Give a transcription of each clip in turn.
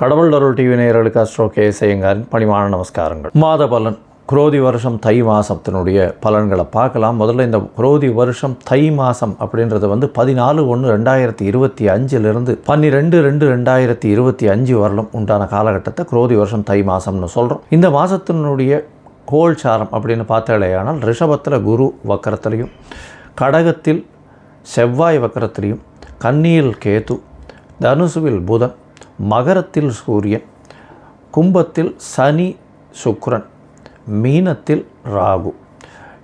கடவுள் அருள் டிவி நேயர்களுக்கு அஸ்ட்ரோ கே செய்யுங்காரின் பணிவான நமஸ்காரங்கள். மாத பலன் குரோதி வருஷம் தை மாதத்தினுடைய பலன்களை பார்க்கலாம். முதல்ல இந்த குரோதி வருஷம் தை மாதம் அப்படின்றது வந்து பதினாலு ஒன்று ரெண்டாயிரத்தி இருபத்தி அஞ்சிலிருந்து பன்னிரெண்டு ரெண்டு ரெண்டாயிரத்தி இருபத்தி அஞ்சு வரலும் உண்டான காலகட்டத்தை குரோதி வருஷம் தை மாதம்னு சொல்கிறோம் இந்த மாதத்தினுடைய கோல்சாரம் அப்படின்னு பார்த்தாலேயானால் ரிஷபத்தில் குரு வக்கரத்துலையும் கடகத்தில் செவ்வாய் வக்கரத்திலையும் கன்னியில் கேது தனுசுவில் புதன் மகரத்தில் சூரியன் கும்பத்தில் சனி சுக்ரன் மீனத்தில் ராகு.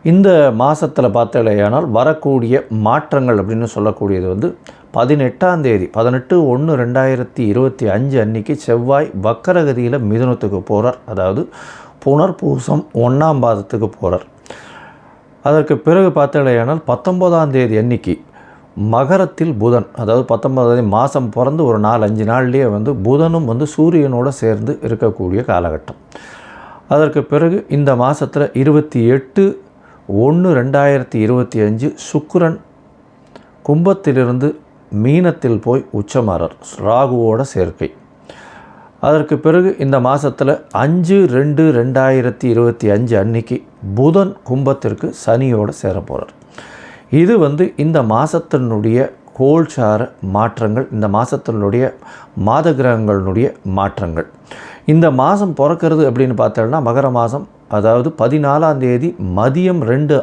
இந்த மாதத்தில் பார்த்தாலேயானால் வரக்கூடிய மாற்றங்கள் அப்படின்னு சொல்லக்கூடியது வந்து பதினெட்டாம் தேதி பதினெட்டு ஒன்று ரெண்டாயிரத்தி இருபத்தி அஞ்சு அன்னைக்கு செவ்வாய் வக்கரகதியில் மிதுனத்துக்கு போகிறார் அதாவது புனர்பூசம் ஒன்றாம் பாதத்துக்கு போகிறார் அதற்கு பிறகு பார்த்தாலேயானால் பத்தொம்போதாம் தேதி அன்னைக்கு மகரத்தில் புதன் அதாவது பத்தொன்பதாவது மாதம் பிறந்து ஒரு நாலு அஞ்சு நாள்லேயே வந்து புதனும் வந்து சூரியனோடு சேர்ந்து இருக்கக்கூடிய காலகட்டம். அதற்கு பிறகு இந்த மாதத்தில் இருபத்தி எட்டு ஒன்று ரெண்டாயிரத்தி இருபத்தி அஞ்சு சுக்கரன் கும்பத்திலிருந்து மீனத்தில் போய் உச்சமாறர் ராகுவோட சேர்க்கை. அதற்கு பிறகு இந்த மாதத்தில் அஞ்சு ரெண்டு ரெண்டாயிரத்தி இருபத்தி அஞ்சு அன்னைக்கு புதன் கும்பத்திற்கு சனியோடு சேர போகிறார் இது வந்து இந்த மாதத்தினுடைய கோல்சார மாற்றங்கள் இந்த மாதத்தினுடைய மாத கிரகங்களினுடைய மாற்றங்கள். இந்த மாதம் பிறக்கிறது அப்படின்னு பார்த்தோம்னா மகர மாதம் அதாவது பதினாலாம் தேதி மதியம் ரெண்டு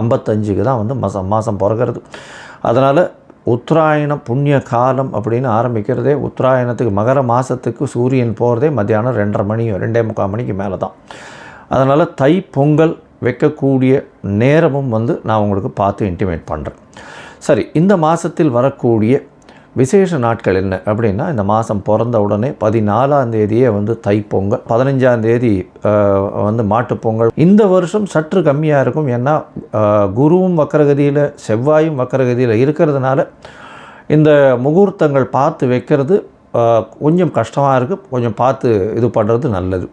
ஐம்பத்தஞ்சுக்கு தான் வந்து மாதம் மாதம் பிறக்கிறது. அதனால் உத்தராயண புண்ணிய காலம் அப்படின்னு ஆரம்பிக்கிறதே உத்தராயணத்துக்கு மகர மாதத்துக்கு சூரியன் போகிறதே மத்தியானம் ரெண்டரை மணி ரெண்டே முக்கால் மணிக்கு மேலே தான் அதனால் தை பொங்கல் வைக்கக்கூடிய நேரமும் வந்து நான் உங்களுக்கு பார்த்து இன்டிமேட் பண்ணுறேன் சரி இந்த மாதத்தில் வரக்கூடிய விசேஷ நாட்கள் என்ன அப்படின்னா இந்த மாதம் பிறந்த உடனே பதினாலாம் தேதியே வந்து தைப்பொங்கல் பதினஞ்சாம் தேதி வந்து மாட்டுப்பொங்கல். இந்த வருஷம் சற்று கம்மியாக இருக்கும். ஏன்னா குருவும் வக்கரகதியில் செவ்வாயும் வக்கரகதியில் இருக்கிறதுனால இந்த முகூர்த்தங்கள் பார்த்து வைக்கிறது கொஞ்சம் கஷ்டமாக இருக்குது கொஞ்சம் பார்த்து இது பண்ணுறது நல்லது.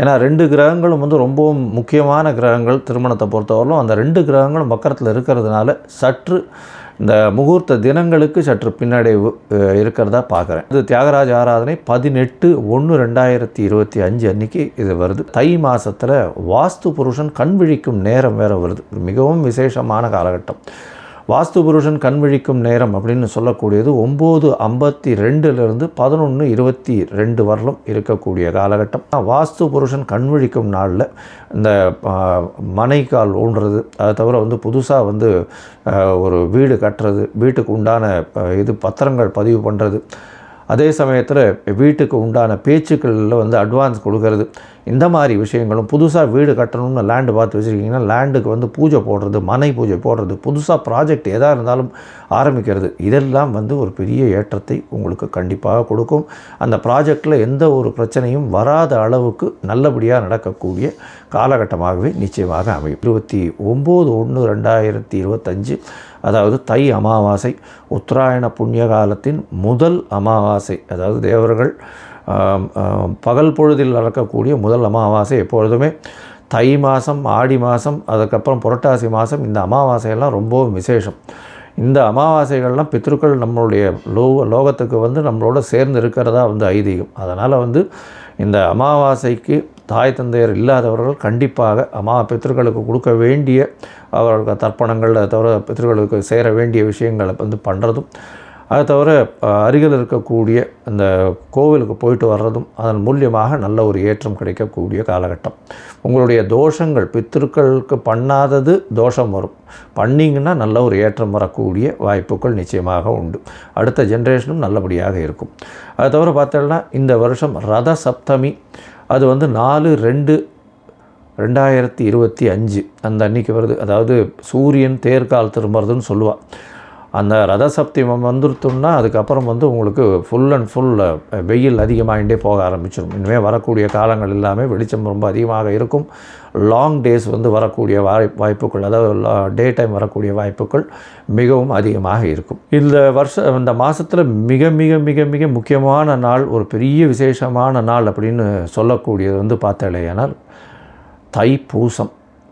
ஏன்னா ரெண்டு கிரகங்களும் வந்து ரொம்பவும் முக்கியமான கிரகங்கள் திருமணத்தை பொறுத்தவரையிலும். அந்த ரெண்டு கிரகங்களும் மக்கரத்தில் இருக்கிறதுனால சற்று இந்த முகூர்த்த தினங்களுக்கு சற்று பின்னடைவு இருக்கிறதா பார்க்குறேன். இது தியாகராஜ ஆராதனை பதினெட்டு ஒன்று ரெண்டாயிரத்தி இருபத்தி அஞ்சு அன்னைக்கு இது வருது. தை மாதத்தில் வாஸ்து புருஷன் கண் விழிக்கும் நேரம் வேறு வருது. மிகவும் விசேஷமான காலகட்டம். வாஸ்து புருஷன் கண் விழிக்கும் நேரம் அப்படின்னு சொல்லக்கூடியது ஒம்பது ஐம்பத்தி ரெண்டுலேருந்து பதினொன்று இருபத்தி ரெண்டு வரலும் இருக்கக்கூடிய காலகட்டம். வாஸ்து புருஷன் கண் விழிக்கும் நாளில் இந்த மனைக்கால் ஊன்றது. அதை தவிர வந்து புதுசாக வந்து ஒரு வீடு கட்டுறது வீட்டுக்கு உண்டான இது பத்திரங்கள் பதிவு பண்ணுறது அதே சமயத்தில் வீட்டுக்கு உண்டான பேச்சுக்களில் வந்து அட்வான்ஸ் கொடுக்கறது. இந்த மாதிரி விஷயங்களும் புதுசாக வீடு கட்டணும்னு லேண்டு பார்த்து வச்சுருக்கீங்கன்னா லேண்டுக்கு வந்து பூஜை போடுறது மனை பூஜை போடுறது புதுசாக ப்ராஜெக்ட் எதாக இருந்தாலும் ஆரம்பிக்கிறது இதெல்லாம் வந்து ஒரு பெரிய ஏற்றத்தை உங்களுக்கு கண்டிப்பாக கொடுக்கும். அந்த ப்ராஜெக்டில் எந்த ஒரு பிரச்சனையும் வராத அளவுக்கு நல்லபடியாக நடக்கக்கூடிய காலகட்டமாகவே நிச்சயமாக அமையும். இருபத்தி ஒம்பது ஒன்று ரெண்டாயிரத்தி இருபத்தஞ்சு அதாவது தை அமாவாசை உத்தராயண புண்ணிய காலத்தின் முதல் அமாவாசை அதாவது தேவர்கள் பகல் பொழுதில் நடக்கக்கூடிய முதல் அமாவாசை எப்பொழுதுமே தை மாதம் ஆடி மாதம் அதுக்கப்புறம் புரட்டாசி மாதம் இந்த அமாவாசையெல்லாம் ரொம்பவும் விசேஷம். இந்த அமாவாசைகள்லாம் பித்ருக்கள் நம்மளுடைய லோ லோகத்துக்கு வந்து நம்மளோட சேர்ந்து இருக்கிறதா வந்து ஐதீகம். அதனால் வந்து இந்த அமாவாசைக்கு தாய் தந்தையர் இல்லாதவர்கள் கண்டிப்பாக அம்மா பித்திருக்களுக்கு கொடுக்க வேண்டிய அவர்களுக்கு தர்ப்பணங்கள் தவிர பித்திருக்களுக்கு சேர வேண்டிய விஷயங்களை வந்து பண்ணுறதும் அதை தவிர அருகில் இருக்கக்கூடிய அந்த கோவிலுக்கு போயிட்டு வர்றதும் அதன் மூலியமாக நல்ல ஒரு ஏற்றம் கிடைக்கக்கூடிய காலகட்டம். உங்களுடைய தோஷங்கள் பித்திருக்களுக்கு பண்ணாதது தோஷம் வரும். பண்ணிங்கன்னா நல்ல ஒரு ஏற்றம் வரக்கூடிய வாய்ப்புகள் நிச்சயமாக உண்டு. அடுத்த ஜென்ரேஷனும் நல்லபடியாக இருக்கும். அதை தவிர பார்த்தோம்னா இந்த வருஷம் ரத சப்தமி அது வந்து நாலு ரெண்டு ரெண்டாயிரத்தி இருபத்தி அஞ்சு அந்த அன்னைக்கு வருது. அதாவது சூரியன் தேர்கால் திரும்புறதுன்னு சொல்லுவாள் அந்த ரத சப்திமம் வந்துருத்தோம்னா அதுக்கப்புறம் வந்து உங்களுக்கு ஃபுல் அண்ட் ஃபுல் வெயில் அதிகமாகிட்டே போக ஆரம்பிச்சிடும் இனிமேல் வரக்கூடிய காலங்கள் எல்லாமே வெளிச்சம் ரொம்ப அதிகமாக இருக்கும். லாங் டேஸ் வந்து வரக்கூடிய வாய் வாய்ப்புகள் அதாவது டே டைம் வரக்கூடிய வாய்ப்புகள் மிகவும் அதிகமாக இருக்கும். இந்த வருஷம் இந்த மாதத்தில் மிக மிக மிக மிக முக்கியமான நாள் ஒரு பெரிய விசேஷமான நாள் அப்படின்னு சொல்லக்கூடியது வந்து பார்த்தாலேயானால் தைப்பூசம்.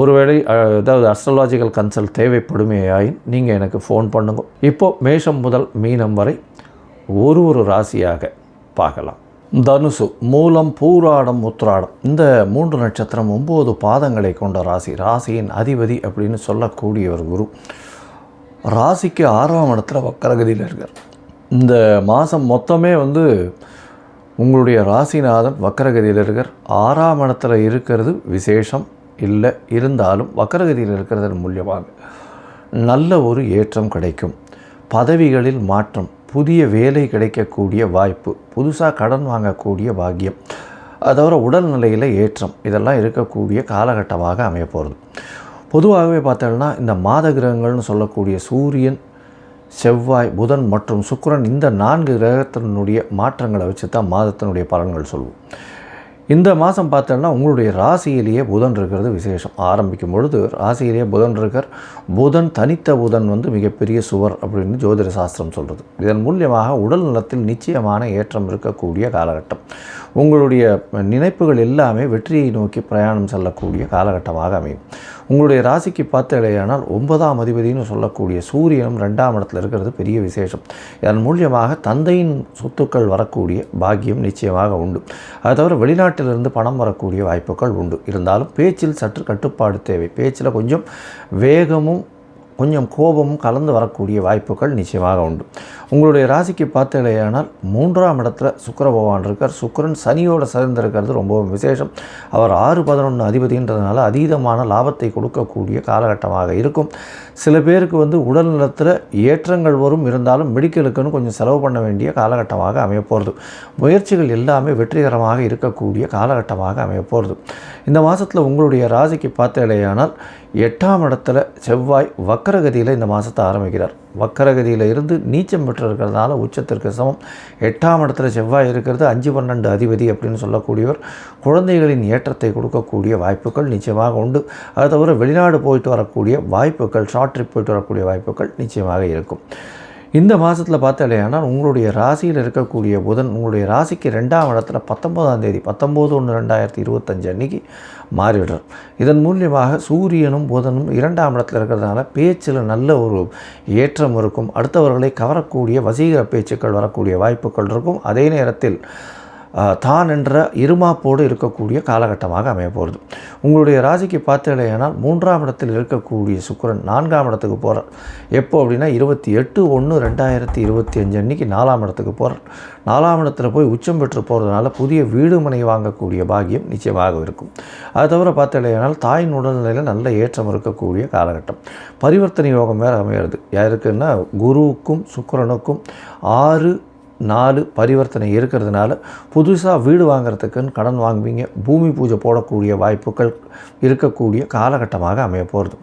ஒருவேளை அதாவது அஸ்ட்ராலாஜிக்கல் கன்சல்ட் தேவைப்படுமேயாயின் நீங்கள் எனக்கு ஃபோன் பண்ணுங்க. இப்போது மேஷம் முதல் மீனம் வரை ஒரு ஒரு ராசியாக பார்க்கலாம். தனுசு மூலம் பூராடம் உத்ராடம் இந்த மூன்று நட்சத்திரம் ஒம்பது பாதங்களை கொண்ட ராசி. ராசியின் அதிபதி அப்படின்னு சொல்லக்கூடியவர் குரு. ராசிக்கு ஆறாம் இடத்துல வக்கரகதியில் இருக்கார். இந்த மாதம் மொத்தமே வந்து உங்களுடைய ராசிநாதன் வக்கரகதியில் இருக்கார். ஆறாம் இடத்துல இருக்கிறது விசேஷம். இல்லை இருந்தாலும் வக்கரகதியில் இருக்கிறதன் மூலியமாக நல்ல ஒரு ஏற்றம் கிடைக்கும். பதவிகளில் மாற்றம் புதிய வேலை கிடைக்கக்கூடிய வாய்ப்பு புதுசாக கடன் வாங்கக்கூடிய பாக்கியம் அது உடல்நிலையில் ஏற்றம் இதெல்லாம் இருக்கக்கூடிய காலகட்டமாக அமைய போகிறது பொதுவாகவே பார்த்தோம்னா இந்த மாத கிரகங்கள்னு சொல்லக்கூடிய சூரியன் செவ்வாய் புதன் மற்றும் சுக்கரன் இந்த நான்கு கிரகத்தினுடைய மாற்றங்களை வச்சு தான் மாதத்தினுடைய பலன்கள் சொல்லுவோம் இந்த மாதம் பார்த்தோன்னா உங்களுடைய ராசியிலேயே புதன் இருக்கிறது விசேஷம். ஆரம்பிக்கும் பொழுது ராசியிலேயே புதன் இருக்கார். புதன் தனித்த புதன் வந்து மிகப்பெரிய சுவர் அப்படின்னு ஜோதிட சாஸ்திரம் சொல்கிறது இதன் மூலியமாக உடல் நலத்தில் நிச்சயமான ஏற்றம் இருக்கக்கூடிய காலகட்டம். உங்களுடைய நினைப்புகள் எல்லாமே வெற்றியை நோக்கி பிரயாணம் செல்லக்கூடிய காலகட்டமாக அமையும். உங்களுடைய ராசிக்கு பார்த்தலையானால் ஒன்பதாம் அதிபதினு சொல்லக்கூடிய சூரியனும் ரெண்டாம் இடத்துல இருக்கிறது பெரிய விசேஷம். இதன் மூலியமாக தந்தையின் சொத்துக்கள் வரக்கூடிய பாக்கியம் நிச்சயமாக உண்டு. அது தவிர வெளிநாட்டிலிருந்து பணம் வரக்கூடிய வாய்ப்புகள் உண்டு. இருந்தாலும் பேச்சில் சற்று கட்டுப்பாடு தேவை. பேச்சில் கொஞ்சம் வேகமும் கொஞ்சம் கோபமும் கலந்து வரக்கூடிய வாய்ப்புகள் நிச்சயமாக உண்டு. உங்களுடைய ராசிக்கு பார்த்தலையானால் மூன்றாம் இடத்துல சுக்கர பகவான் இருக்கார். சுக்கிரன் சனியோடு சேர்ந்திருக்கிறது ரொம்பவும் விசேஷம். அவர் ஆறு பதினொன்று அதிபதின்றதுனால அதீதமான லாபத்தை கொடுக்கக்கூடிய காலகட்டமாக இருக்கும். சில பேருக்கு வந்து உடல் நலத்தில் ஏற்றங்கள் வரும் இருந்தாலும் மெடிக்கலுக்குன்னு கொஞ்சம் செலவு பண்ண வேண்டிய காலகட்டமாக அமையப்போகிறது முயற்சிகள் எல்லாமே வெற்றிகரமாக இருக்கக்கூடிய காலகட்டமாக அமையப்போகிறது இந்த மாதத்தில் உங்களுடைய ராசிக்கு பார்த்தலையானால் எட்டாம் இடத்துல செவ்வாய் வக்கரகதியில் இந்த மாதத்தை ஆரம்பிக்கிறார். வக்கரகதியில் இருந்து நீச்சம் பெற்றிருக்கிறதுனால உச்சத்திற்கு சமம். எட்டாம் இடத்துல செவ்வாய் இருக்கிறது அஞ்சு பன்னெண்டு அதிபதி அப்படின்னு சொல்லக்கூடியவர் குழந்தைகளின் ஏற்றத்தை கொடுக்கக்கூடிய வாய்ப்புகள் நிச்சயமாக உண்டு. அது தவிர வெளிநாடு போயிட்டு வரக்கூடிய வாய்ப்புகள் ஷார்ட் ட்ரிப் போயிட்டு வரக்கூடிய வாய்ப்புகள் நிச்சயமாக இருக்கும். இந்த மாதத்தில் பார்த்தாலேயானால் உங்களுடைய ராசியில் இருக்கக்கூடிய புதன் உங்களுடைய ராசிக்கு ரெண்டாம் இடத்துல பத்தொம்போதாம் தேதி பத்தொம்போது ஒன்று ரெண்டாயிரத்தி இருபத்தஞ்சு அன்னைக்கு மாறிவிடுறார். இதன் மூலியமாக சூரியனும் புதனும் இரண்டாம் இடத்துல இருக்கிறதுனால பேச்சில் நல்ல ஒரு ஏற்றம் இருக்கும். அடுத்தவர்களை கவரக்கூடிய வசீகர பேச்சுக்கள் வரக்கூடிய வாய்ப்புகள் இருக்கும். அதே நேரத்தில் தான் என்ற இருமாப்போடு இருக்கக்கூடிய காலகட்டமாக அமைய போகிறது உங்களுடைய ராசிக்கு பார்த்தீங்களேனால் மூன்றாம் இடத்தில் இருக்கக்கூடிய சுக்கரன் நான்காம் இடத்துக்கு போகிறார் எப்போ அப்படின்னா இருபத்தி எட்டு ஒன்று ரெண்டாயிரத்தி இருபத்தி அஞ்சு அன்னைக்கு நாலாம் இடத்துக்கு போகிறார் நாலாம் இடத்துல போய் உச்சம் பெற்று போகிறதுனால புதிய வீடு மனை வாங்கக்கூடிய பாகியம் நிச்சயமாக இருக்கும். அது தவிர பார்த்தீங்களேனால் தாயின் உடல்நிலையில் நல்ல ஏற்றம் இருக்கக்கூடிய காலகட்டம். பரிவர்த்தனை யோகம் வேறு அமையிறது. யாருக்குன்னா குருவுக்கும் சுக்கரனுக்கும் ஆறு நாலு பரிவர்த்தனை இருக்கிறதுனால புதுசாக வீடு வாங்குறதுக்குன்னு கடன் வாங்குவீங்க. பூமி பூஜை போடக்கூடிய வாய்ப்புகள் இருக்கக்கூடிய காலகட்டமாக அமைய போகிறது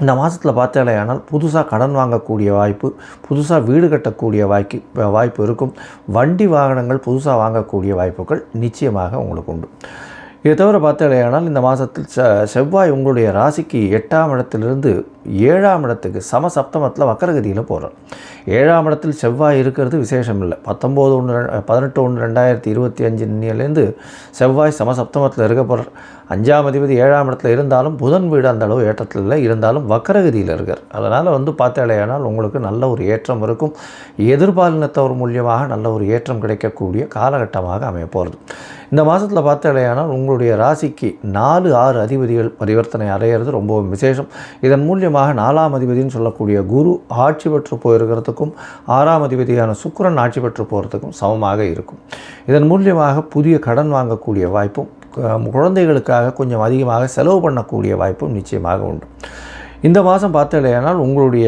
இந்த மாதத்தில் பார்த்தாலேயானால் புதுசாக கடன் வாங்கக்கூடிய வாய்ப்பு புதுசாக வீடு கட்டக்கூடிய வாய்க்கு வாய்ப்பு இருக்கும். வண்டி வாகனங்கள் புதுசாக வாங்கக்கூடிய வாய்ப்புகள் நிச்சயமாக உங்களுக்கு உண்டு. இதை தவிர பார்த்தாலேயானால் இந்த மாதத்தில் செ செவ்வாய் உங்களுடைய ராசிக்கு எட்டாம் இடத்திலிருந்து ஏழாம் இடத்துக்கு சம சப்தமத்தில் வக்கரகதியில் போகிறார் ஏழாம் இடத்தில் செவ்வாய் இருக்கிறது விசேஷம் இல்லை பத்தொம்போது ஒன்று பதினெட்டு ஒன்று ரெண்டாயிரத்தி இருபத்தி அஞ்சு இன்னிலேருந்து செவ்வாய் சமசப்தமத்தில் இருக்க போகிறார் அஞ்சாம் அதிபதி ஏழாம் இடத்துல இருந்தாலும் புதன் வீடு அந்த அளவு ஏற்றத்தில் இல்லை இருந்தாலும் வக்கரகதியில் இருக்கார். அதனால் வந்து பார்த்தாலேயானால் உங்களுக்கு நல்ல ஒரு ஏற்றம் இருக்கும். எதிர்பாலினத்தவர் மூலியமாக நல்ல ஒரு ஏற்றம் கிடைக்கக்கூடிய காலகட்டமாக அமைய போகிறது இந்த மாதத்தில் பார்த்தாலேயானால் உங்களுடைய ராசிக்கு நாலு ஆறு அதிபதிகள் பரிவர்த்தனை அடையிறது ரொம்பவும் விசேஷம். இதன் மூலியமாக நாலாம் அதிபதினு சொல்லக்கூடிய குரு ஆட்சி பெற்று போயிருக்கிறதுக்கும் ஆறாம் அதிபதியான சுக்கரன் ஆட்சி பெற்று போகிறதுக்கும் சமமாக இருக்கும். இதன் மூலியமாக புதிய கடன் வாங்கக்கூடிய வாய்ப்பும் குழந்தைகளுக்காக கொஞ்சம் அதிகமாக செலவு பண்ணக்கூடிய வாய்ப்பும் நிச்சயமாக உண்டு. இந்த மாதம் பார்த்தீங்கன்னா உங்களுடைய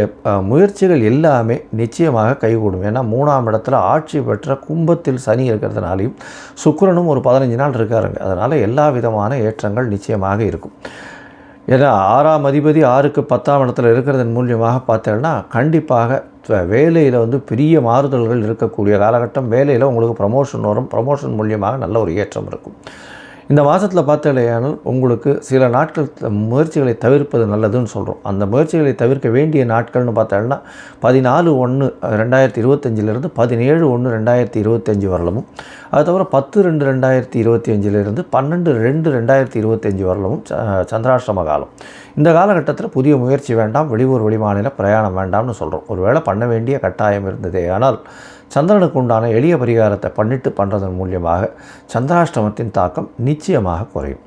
முயற்சிகள் எல்லாமே நிச்சயமாக கைகூடும். ஏன்னா மூணாம் இடத்துல ஆட்சி பெற்ற கும்பத்தில் சனி இருக்கிறதுனாலையும் சுக்கிரனும் ஒரு பதினஞ்சு நாள் இருக்காருங்க. அதனால் எல்லா விதமான ஏற்றங்கள் நிச்சயமாக இருக்கும். ஏன்னா ஆறாம் அதிபதி ஆறுக்கு பத்தாம் இடத்துல இருக்கிறதன் மூலியமாக பார்த்தேன்னா கண்டிப்பாக வேலையில் வந்து பெரிய மாறுதல்கள் இருக்கக்கூடிய காலகட்டம். வேலையில் உங்களுக்கு ப்ரமோஷன் வரும். ப்ரமோஷன் மூலியமாக நல்ல ஒரு ஏற்றம் இருக்கும். இந்த மாதத்தில் பார்த்தாலேயானால் உங்களுக்கு சில நாட்கள் முயற்சிகளை தவிர்ப்பது நல்லதுன்னு சொல்கிறோம் அந்த முயற்சிகளை தவிர்க்க வேண்டிய நாட்கள்னு பார்த்தோம்னா பதினாலு ஒன்று ரெண்டாயிரத்தி இருபத்தஞ்சிலிருந்து பதினேழு ஒன்று ரெண்டாயிரத்தி இருபத்தஞ்சி வரலமும் அது தவிர பத்து ரெண்டு ரெண்டாயிரத்தி இருபத்தி அஞ்சிலிருந்து பன்னெண்டு ரெண்டு ரெண்டாயிரத்தி இருபத்தஞ்சி வரலமும் ச- சந்திராஷ்டம காலம். இந்த காலகட்டத்தில் புதிய முயற்சி வேண்டாம் வெளியூர் வெளிமாநில பிரயாணம் வேண்டாம்னு சொல்கிறோம் ஒருவேளை பண்ண வேண்டிய கட்டாயம் இருந்ததே. ஆனால் சந்திரனுக்கு உண்டான எளிய பரிகாரத்தை பண்ணிட்டு பண்ணுறதன் மூலியமாக சந்திராஷ்டமத்தின் தாக்கம் நிச்சயமாக குறையும்.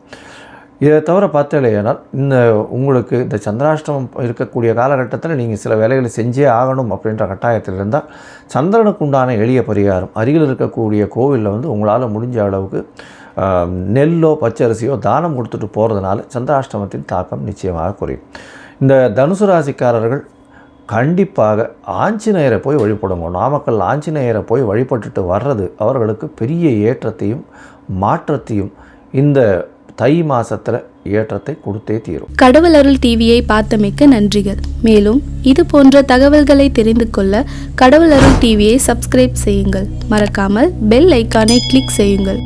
இதை தவிர பார்த்தலையானால் இந்த உங்களுக்கு இந்த சந்திராஷ்டமம் இருக்கக்கூடிய காலகட்டத்தில் நீங்கள் சில வேலைகளை செஞ்சே ஆகணும் அப்படின்ற கட்டாயத்தில் இருந்தால் சந்திரனுக்கு உண்டான எளிய பரிகாரம் அருகில் இருக்கக்கூடிய கோவிலில் வந்து உங்களால் முடிஞ்ச அளவுக்கு நெல்லோ பச்சரிசியோ தானம் கொடுத்துட்டு போகிறதுனால சந்திராஷ்டமத்தின் தாக்கம் நிச்சயமாக குறையும். இந்த தனுசு ராசிக்காரர்கள் கண்டிப்பாக ஆஞ்சநேயரை போய் வழிபடுங்க. நாமக்கல் ஆஞ்சநேயரை போய் வழிபட்டுட்டு வர்றது அவர்களுக்கு பெரிய ஏற்றத்தையும் மாற்றத்தையும் இந்த தை மாசத்துல ஏற்றத்தை கொடுத்தே தீரும். கடவுள் அருள் டிவியை பார்த்தமைக்க நன்றிகள். மேலும் இது போன்ற தகவல்களை தெரிந்து கொள்ள கடவுள் அருள் டிவியை சப்ஸ்கிரைப் செய்யுங்கள். மறக்காமல் பெல் ஐக்கானை கிளிக் செய்யுங்கள்.